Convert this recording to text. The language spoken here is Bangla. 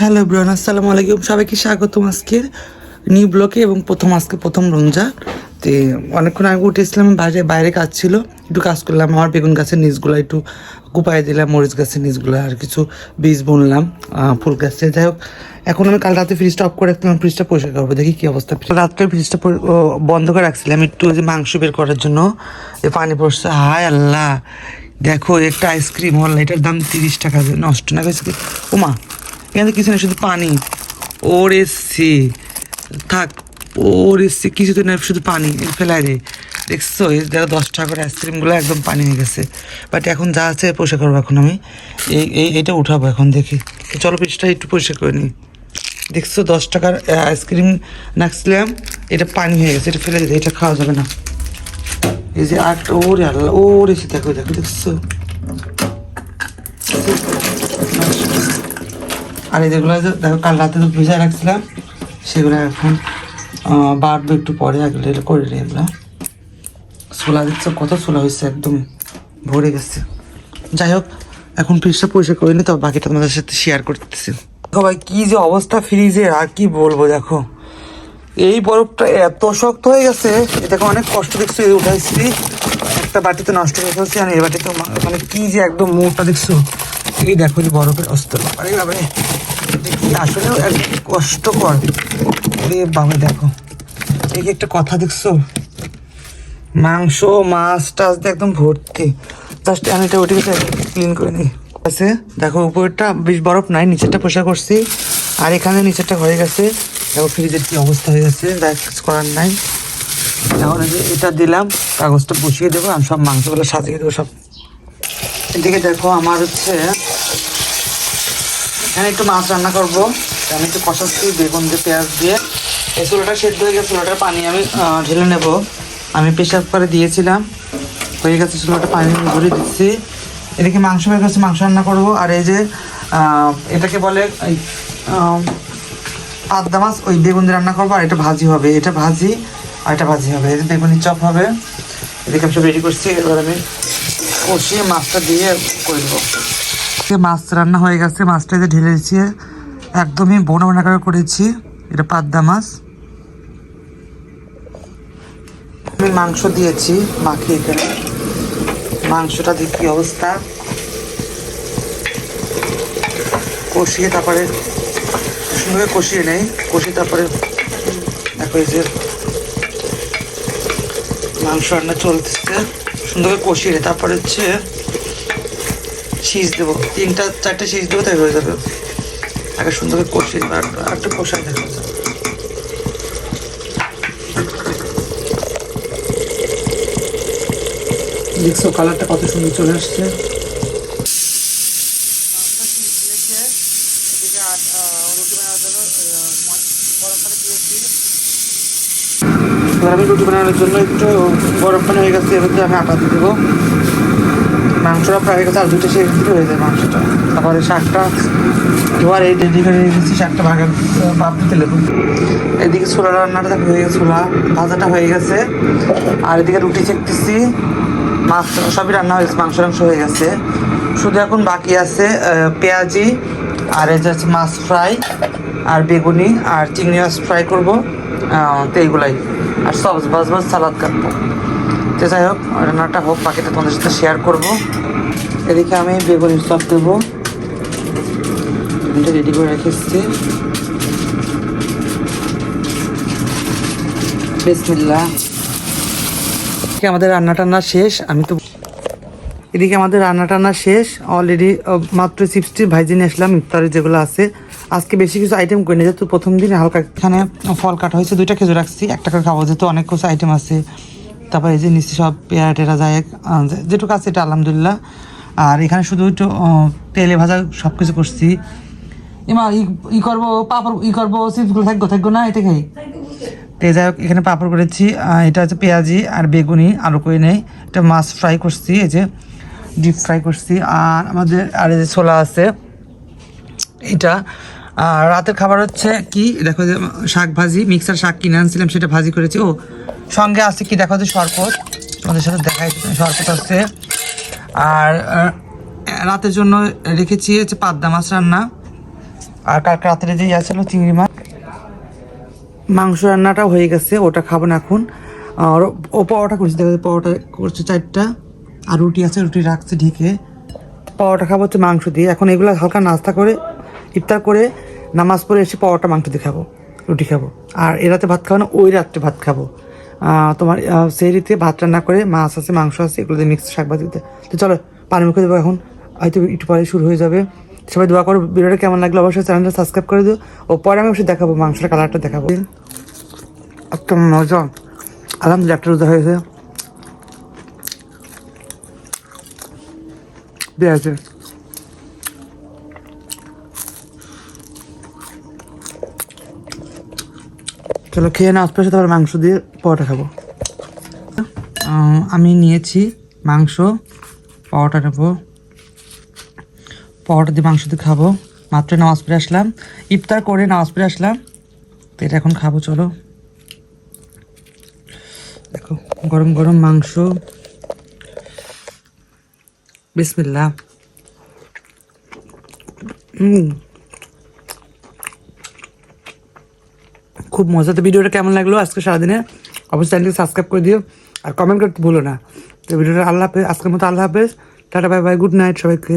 হ্যালো ব্রান আসসালামু আলাইকুম। সবাইকে স্বাগতম আজকের নিউ ব্লকে এবং প্রথম, আজকে প্রথম রঞ্জা তে অনেকক্ষণ আগে উঠেছিলাম বাইরে বাইরে কাজ ছিল। একটু কাজ করলাম, আমার বেগুন গাছের নিচগুলো একটু কুপাই দিলাম, মরিচ গাছের নিচগুলো আর কিছু বীজ বুনলাম ফুল গাছে। যাই হোক, এখন আমি কাল রাতে ফ্রিজটা অফ করে রাখলাম ফ্রিজটা পরিষ্কার করব। দেখি কী অবস্থা। রাত্রে ফ্রিজটা বন্ধ করে রাখছিলাম একটু যে মাংস বের করার জন্য। যে পানি পড়ছে। হায় আল্লাহ! দেখো, একটা আইসক্রিম হল এটার দাম তিরিশ টাকা নষ্ট না গেছে ওমা এখানে কিছু না শুধু পানি। ওর এসছি থাক, ওর এসছি কিছু তো না শুধু পানি ফেলাই রে দেখছ, এই দেখো দশ টাকা করে আইসক্রিমগুলো একদম পানি হয়ে গেছে। বাট এখন যা আছে পরিষ্কার করব এখন আমি। এই এই, এইটা উঠাবো এখন দেখি। চলো পিসটা একটু পরিষ্কার করে নিই। দেখছ, দশ টাকার আইসক্রিম নাকছিলাম, এটা পানি হয়ে গেছে, এটা ফেলে দিতে, এটা খাওয়া যাবে না। এই যে আটটা ওরে আল্লাহ, ওরে সে, দেখো দেখো, দেখছ। আর এই দেখো, কাল রাতে তো ভিজায় রাখছিলাম, সেগুলো এখন বাড়বে একটু পরে আগলে করে নিই আমরা ছোলা দেখছ কত ছোলা হয়েছে একদম ভরে গেছে। যাই হোক, এখন ফ্রিজটা পরিষ্কার করে নিই তবে বাকিটা তোমাদের সাথে শেয়ার করতেছি। দেখো ভাই, কি যে অবস্থা ফ্রিজের আর কি বলব দেখো। এই বরফটা এত শক্ত হয়ে গেছে, এ দেখো অনেক কষ্ট দেখছ, এই উঠাইছি। একটা বাটিতে নষ্ট হয়ে ফেলছি, আর এই বাটিতে মানে কি যে একদম মুখটা দেখছ। এই দেখো যে বরফের অস্ত্র আরে এটা কি কষ্টকর। রে বাবা, দেখো। এই একটা কথা দেখছ? মাংস, মাছ টাছ একদম ভর্তি। জাস্ট আমি এটা ওটি ক্লিন করে নিই। আছে? দেখো উপরটা বেশ বরফ নাই, নিচেরটা পরিষ্কার করছি। আর এখানে নিচেরটা হয়ে গেছে। দেখো, ফ্রিজের কি অবস্থা হয়ে গেছে। যা কিছু করার নাই। এখন এটা দিলাম, কাগজটা বসিয়ে দেবো, আমি সব মাংসগুলো সাজিয়ে দেবো সব। এদিকে দেখো, আমার হচ্ছে এখানে একটু মাছ রান্না করব। আমি একটু কষাচ্ছি বেগুন দিয়ে, পেঁয়াজ দিয়ে। এই চুলোটা সেদ্ধ হয়ে গেছে চুলোটার পানি আমি ঢেলে নেব। আমি প্রেশার করে দিয়েছিলাম। হয়ে গেছে চুলোটা পানি ভরে দিচ্ছি। এদিকে মাংস বের করছি মাংস রান্না করব। আর এই যে এটাকে বলে পাবদা মাছ, ওই বেগুন দিয়ে রান্না করব। আর এটা ভাজি হবে। এটা ভাজি, আর এটা ভাজি হবে। বেগুনি চপ হবে। এদিকে আমি সব রেডি করছি। এবার আমি কষিয়ে মাছটা দিয়ে করে দেবো যে মাছ রান্না হয়ে গেছে। মাছটা ঢেলে দিচ্ছি। একদমই বোনা বোনা করে করেছি। এটা পাবদা মাছ। আমি মাংস দিয়েছি মাখিয়ে এখানে। মাংসটা কি অবস্থা? কষিয়ে তারপরে সুন্দর কষিয়ে নেই। কষিয়ে তারপরে দেখো যে মাংস রান্না চলতেছে। সুন্দর করে কষিয়ে তারপরে হচ্ছে সিজ দেবো। তিনটা চারটে সিজ দেবো তাই হয়ে যাবে। আগে সুন্দর করে কষিয়ে দেবো আর- একটু দেখা। যাবে দেখছ কালারটা কত সুন্দর চলে আসছে? আমি রুটি বানানোর জন্য একটু গরম পানি হয়ে গেছে এবার আমি আটা দিয়ে দেবো। মাংসটা ফ্রাই হয়ে গেছে আর দুটো সে একটু হয়ে যায় মাংসটা। তারপরে শাকটা ধোয়ার এই রেডি করে রেখেছি শাকটা ভাগের ভাব দিতে লেবু। এদিকে ছোলা রান্নাটা হয়ে গেছে ছোলা, ভাজাটা হয়ে গেছে। আর এদিকে রুটি চেকতেছি মাছ, সবই রান্না হয়ে গেছে, মাংস মাংস হয়ে গেছে। শুধু এখন বাকি আছে পেঁয়াজি, আর এই যে মাছ ফ্রাই আর বেগুনি, আর চিংড়ি মাছ ফ্রাই করব তো এইগুলাই। আর সবজ বাস বাস সালাদ কাটবো। তো যাই হোক, রান্নাটা হোক, বাকিটা তোমাদের সাথে শেয়ার করব। এদিকে আমি বেগুনির চপ দেবো। বেগুনটা রেডি করে রেখে এসেছি। বিসমিল্লাহ। এদিকে আমাদের রান্না টান্না শেষ, আমি তো এদিকে আমাদের রান্না টান্না শেষ। অলরেডি মাত্র সিক্সটি ভাইজি নিয়ে আসলাম ইফতারে যেগুলো আছে। আজকে বেশি কিছু আইটেম করিনি, যেহেতু প্রথম দিন হালকা এখানে ফল কাটা হয়েছে, দুইটা খেজুর রাখছি, একটা করে খাব, যেহেতু অনেক কিছু আইটেম আছে। তারপরে এই যে নিচে সব পেয়ারা টেরা যায় যেটুকু আছে এটা আলহামদুলিল্লাহ। আর এখানে শুধু একটু তেলে ভাজা সব কিছু করছি। এমা ই করব, পাপড়, ই করব, চিপসগুলো থাকব থাকব না এটা খাই? তো যাই হোক, এখানে পাঁপড় করেছি এটা হচ্ছে পেঁয়াজি আর বেগুনি আলু করে নেই। এটা মাছ ফ্রাই করছি, এই যে ডিপ ফ্রাই করছি। আর আমাদের, আর এই যে ছোলা আছে, এটা আর রাতের খাবার হচ্ছে কি? দেখো যে, শাক ভাজি, মিক্সার শাক কিনে আনছিলাম, সেটা ভাজি করেছি। ও সঙ্গে আছে কি দেখো যে শরবত। তোমাদের সাথে দেখাই শরবত আছে। আর রাতের জন্য রেখেছি হচ্ছে পাবদা মাছ রান্না। আর কালকে রাত্রে যে ইয়া চিংড়ি মাছ। মাংস রান্নাটা হয়ে গেছে, ওটা খাব না এখন। আর ও পাওয়াটা করছে, দেখো পাওয়াটা করছে চারটা। আর রুটি আছে, রুটি রাখছে ঢেকে। পাওয়াটা খাব হচ্ছে মাংস দিয়ে। এখন এগুলো হালকা নাস্তা করে, ইফতার করে, নামাজ পড়ে এসে পাওয়াটা মাংস দিয়ে খাব, রুটি খাব। আর এ রাতে ভাত খাব না, ওই রাত্রে ভাত খাব। তোমার সেই রীতি ভাত রান্না করে মাছ আছে, মাংস আছে, এগুলো দিয়ে মিক্স শাক ভাজি দিতে তো চলো পানি মুখে দেবো এখন। হয়তো একটু পরে শুরু হয়ে যাবে। সবাই দোয়া করো, ভিডিওটা কেমন লাগল অবশ্যই চ্যানেলটা সাবস্ক্রাইব করে দিও। ও, পরে আমি অবশ্যই দেখাবো, মাংসের কালারটা দেখাবো। এত মজা। আলহামদুলিল্লাহ, একটা রোজা হয়েছে। পেঁয়াজে চলো খেয়ে না আসতে তারপর মাংস দিয়ে পরোটা খাব। আমি নিয়েছি মাংস, পরোটা নেব। পরোটা দিয়ে মাংস দিয়ে খাব। মাত্র নামাজ পড়ে আসলাম। ইফতার করে নামাজ পড়ে আসলাম। তো এটা এখন খাব, চলো। দেখো, গরম গরম মাংস। বিসমিল্লা হুম খুব মজা তো ভিডিওটা কেমন লাগল আজকে সারাদিনে? অবশ্যই চ্যানেলকে সাবস্ক্রাইব করে দিও আর কমেন্ট করতে ভুলো না। তো ভিডিওটা আল্লাহ হাফেজ, আজকের মতো আল্লাহ হাফেজ। Tata bye bye good night সবাইকে।